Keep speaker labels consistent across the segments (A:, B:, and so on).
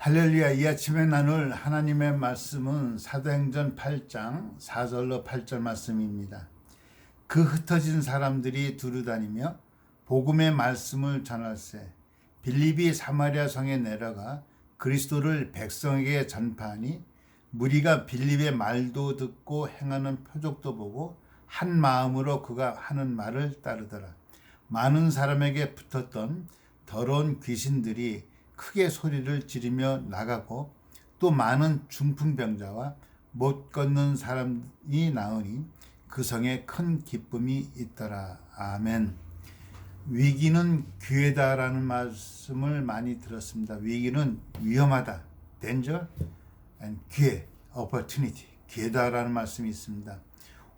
A: 할렐루야 이 아침에 나눌 하나님의 말씀은 사도행전 8장 4절로 8절 말씀입니다. 그 흩어진 사람들이 두루 다니며 복음의 말씀을 전할세 빌립이 사마리아 성에 내려가 그리스도를 백성에게 전파하니 무리가 빌립의 말도 듣고 행하는 표적도 보고 한 마음으로 그가 하는 말을 따르더라. 많은 사람에게 붙었던 더러운 귀신들이 크게 소리를 지르며 나가고 또 많은 중풍병자와 못 걷는 사람이 나으니 그 성에 큰 기쁨이 있더라. 아멘. 위기는 기회다라는 말씀을 많이 들었습니다. 위기는 위험하다. danger and 기회, opportunity. 기회다라는 말씀이 있습니다.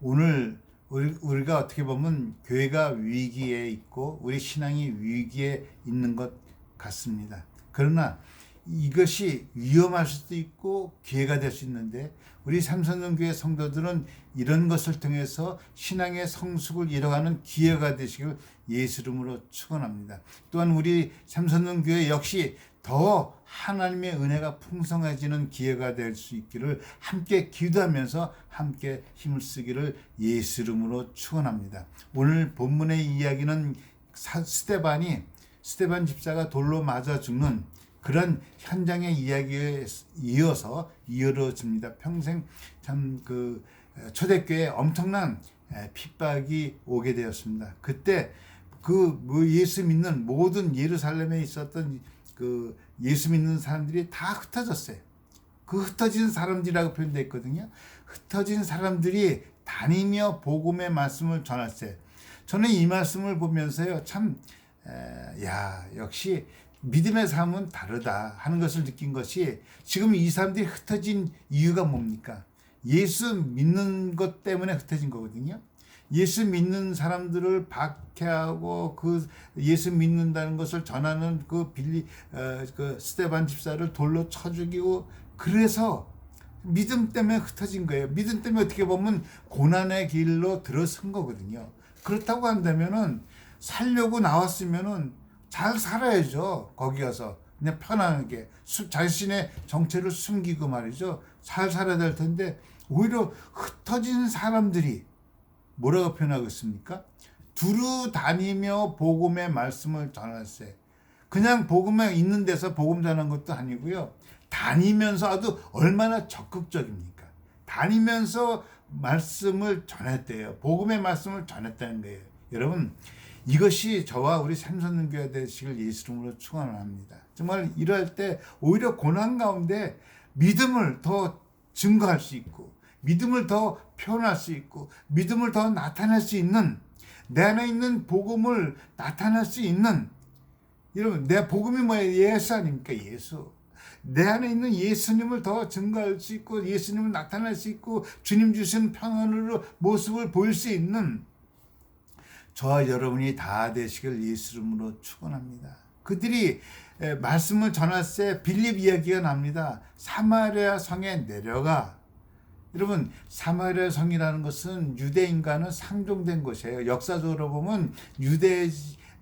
A: 오늘 우리가 어떻게 보면 교회가 위기에 있고 우리 신앙이 위기에 있는 것 같습니다. 그러나 이것이 위험할 수도 있고 기회가 될 수 있는데 우리 삼선동교회 성도들은 이런 것을 통해서 신앙의 성숙을 이뤄가는 기회가 되시길 예수 이름으로 축원합니다. 또한 우리 삼선동교회 역시 더 하나님의 은혜가 풍성해지는 기회가 될 수 있기를 함께 기도하면서 함께 힘을 쓰기를 예수 이름으로 축원합니다. 오늘 본문의 이야기는 스테반이 스테반 집사가 돌로 맞아 죽는 그런 현장의 이야기에 이어서 이어집니다. 평생 참 그 초대교회 엄청난 핍박이 오게 되었습니다. 그때 그뭐 예수 믿는 모든 예루살렘에 있었던 그 예수 믿는 사람들이 다 흩어졌어요. 그 흩어진 사람들이라고 표현되어 있거든요. 흩어진 사람들이 다니며 복음의 말씀을 전했어요. 저는 이 말씀을 보면서요, 참, 에, 야, 역시 믿음의 삶은 다르다 하는 것을 느낀 것이 지금 이 사람들이 흩어진 이유가 뭡니까? 예수 믿는 것 때문에 흩어진 거거든요. 예수 믿는 사람들을 박해하고 그 예수 믿는다는 것을 전하는 그 빌리 어, 그 스테반 집사를 돌로 쳐 죽이고 그래서 믿음 때문에 흩어진 거예요. 믿음 때문에 어떻게 보면 고난의 길로 들어선 거거든요. 그렇다고 한다면은 살려고 나왔으면은 잘 살아야죠. 거기 가서 그냥 편안하게 자신의 정체를 숨기고 말이죠. 잘 살아야 될 텐데 오히려 흩어진 사람들이 뭐라고 표현하고 있습니까? 두루 다니며 복음의 말씀을 전했어요. 그냥 복음에 있는 데서 복음 전한 것도 아니고요. 다니면서 아주 얼마나 적극적입니까? 다니면서 말씀을 전했대요. 복음의 말씀을 전했다는 거예요. 여러분, 이것이 저와 우리 삼선능교회 되시길 예수 이름으로 축원합니다. 정말 이럴 때 오히려 고난 가운데 믿음을 더 증거할 수 있고 믿음을 더 표현할 수 있고 믿음을 더 나타낼 수 있는 내 안에 있는 복음을 나타낼 수 있는 여러분 내 복음이 뭐예요? 예수 아닙니까? 예수. 내 안에 있는 예수님을 더 증거할 수 있고 예수님을 나타낼 수 있고 주님 주신 평안으로 모습을 보일 수 있는 저와 여러분이 다 되시길 예수 이름으로 축원합니다. 그들이 말씀을 전할 때 빌립 이야기가 납니다. 사마리아 성에 내려가 여러분 사마리아 성이라는 것은 유대인과는 상종된 곳이에요. 역사적으로 보면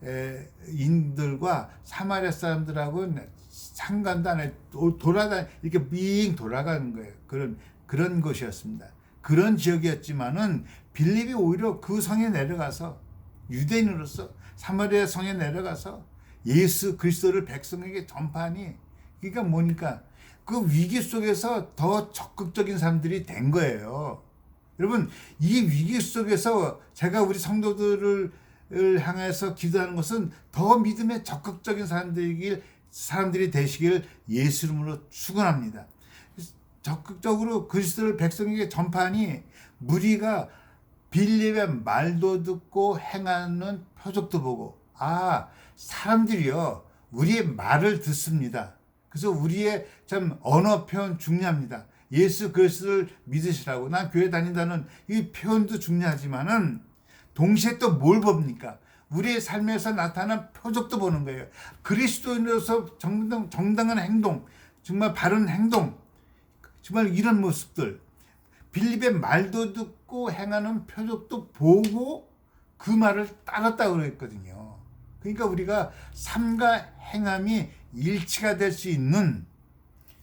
A: 유대인들과 사마리아 사람들하고 상관도 안 해. 돌아다 이렇게 빙 돌아가는 거예요. 그런 그런 곳이었습니다. 그런 지역이었지만은 빌립이 오히려 그 성에 내려가서 유대인으로서 사마리아 성에 내려가서 예수 그리스도를 백성에게 전파하니 그러니까 뭐니까 그 위기 속에서 더 적극적인 사람들이 된 거예요. 여러분 이 위기 속에서 제가 우리 성도들을 향해서 기도하는 것은 더 믿음에 적극적인 사람들이길 사람들이 되시길 예수 이름으로 축원합니다. 적극적으로 그리스도를 백성에게 전파하니 무리가 빌립의 말도 듣고 행하는 표적도 보고 아 사람들이요 우리의 말을 듣습니다. 그래서 우리의 참 언어 표현 중요합니다. 예수 그리스도를 믿으시라고 난 교회 다닌다는 이 표현도 중요하지만은 동시에 또 뭘 봅니까? 우리의 삶에서 나타난 표적도 보는 거예요. 그리스도인으로서 정당, 정당한 행동, 정말 바른 행동, 정말 이런 모습들 빌립의 말도 듣고 행하는 표적도 보고 그 말을 따랐다고 그랬거든요. 그러니까 우리가 삶과 행함이 일치가 될 수 있는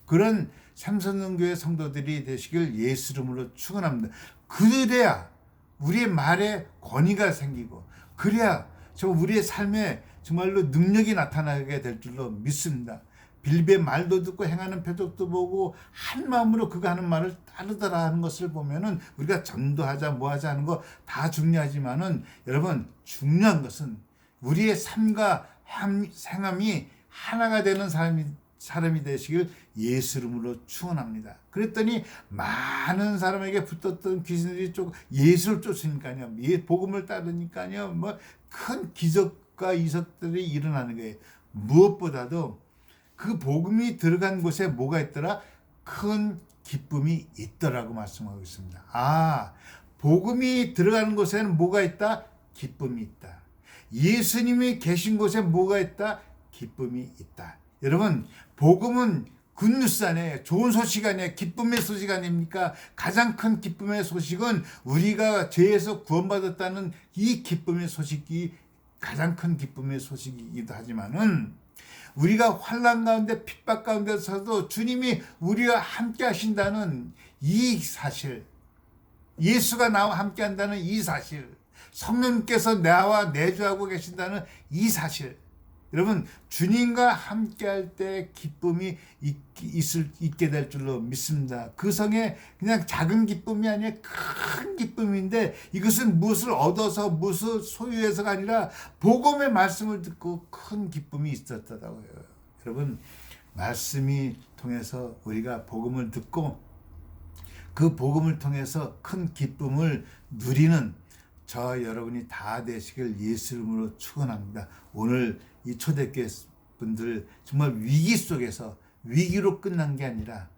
A: 그런 삼선능교회 성도들이 되시길 예수 이름으로 축원합니다. 그래야 우리의 말에 권위가 생기고 그래야 저 우리의 삶에 정말로 능력이 나타나게 될 줄로 믿습니다. 빌베 말도 듣고 행하는 표적도 보고 한 마음으로 그가 하는 말을 따르더라 하는 것을 보면은 우리가 전도하자 뭐하자 하는 거 다 중요하지만은 여러분 중요한 것은 우리의 삶과 함- 생함이 하나가 되는 사람이 사람이 되시길 예수 이름으로 축원합니다. 그랬더니 많은 사람에게 붙었던 귀신들이 쪽 예수를 쫓으니까요. 예, 복음을 따르니까요. 뭐 큰 기적과 이석들이 일어나는 거예요. 무엇보다도 그 복음이 들어간 곳에 뭐가 있더라? 큰 기쁨이 있더라고 말씀하고 있습니다. 아, 복음이 들어가는 곳에는 뭐가 있다? 기쁨이 있다. 예수님이 계신 곳에 뭐가 있다? 기쁨이 있다. 여러분, 복음은 굿뉴스 아니에요. 좋은 소식 아니에요. 기쁨의 소식 아닙니까? 가장 큰 기쁨의 소식은 우리가 죄에서 구원받았다는 이 기쁨의 소식이 가장 큰 기쁨의 소식이기도 하지만은 우리가 환란 가운데 핍박 가운데서도 주님이 우리와 함께 하신다는 이 사실, 예수가 나와 함께 한다는 이 사실, 성령께서 나와 내주하고 계신다는 이 사실, 여러분 주님과 함께 할 때 기쁨이 있, 있을, 있게 될 줄로 믿습니다. 그 성에 그냥 작은 기쁨이 아니라 큰 기쁨인데 이것은 무엇을 얻어서 무엇을 소유해서가 아니라 복음의 말씀을 듣고 큰 기쁨이 있었다고요. 여러분 말씀이 통해서 우리가 복음을 듣고 그 복음을 통해서 큰 기쁨을 누리는 저 여러분이 다 되시길 예수 이름으로 축원합니다. 오늘 이 초대교회 분들 정말 위기 속에서 위기로 끝난 게 아니라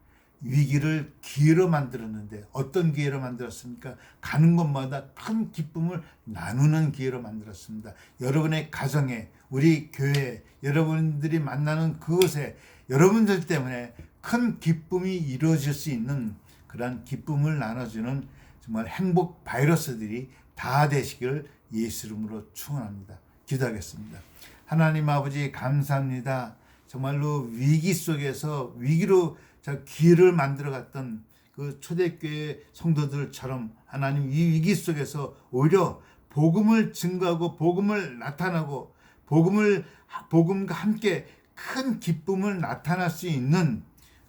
A: 위기를 기회로 만들었는데 어떤 기회로 만들었습니까? 가는 곳마다 큰 기쁨을 나누는 기회로 만들었습니다. 여러분의 가정에 우리 교회 여러분들이 만나는 그곳에 여러분들 때문에 큰 기쁨이 이루어질 수 있는 그러한 기쁨을 나눠주는 정말 행복 바이러스들이 다 되시기를 예수 이름으로 축원합니다. 기도하겠습니다. 하나님 아버지 감사합니다. 정말로 위기 속에서 위기로 저 기회를 만들어 갔던 그 초대교회 성도들처럼 하나님 이 위기 속에서 오히려 복음을 증거하고 복음을 나타나고 복음을 복음과 함께 큰 기쁨을 나타날 수 있는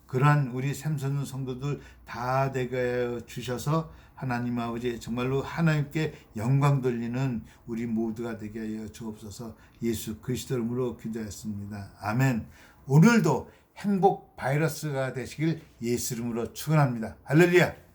A: 그러한 우리 샘선는 성도들 다 되게 주셔서 하나님 아버지 정말로 하나님께 영광 돌리는 우리 모두가 되게 하여 주옵소서 예수 그리스도 이름으로 기도했습니다. 아멘. 오늘도 행복 바이러스가 되시길 예수 이름으로 축원합니다. 할렐루야.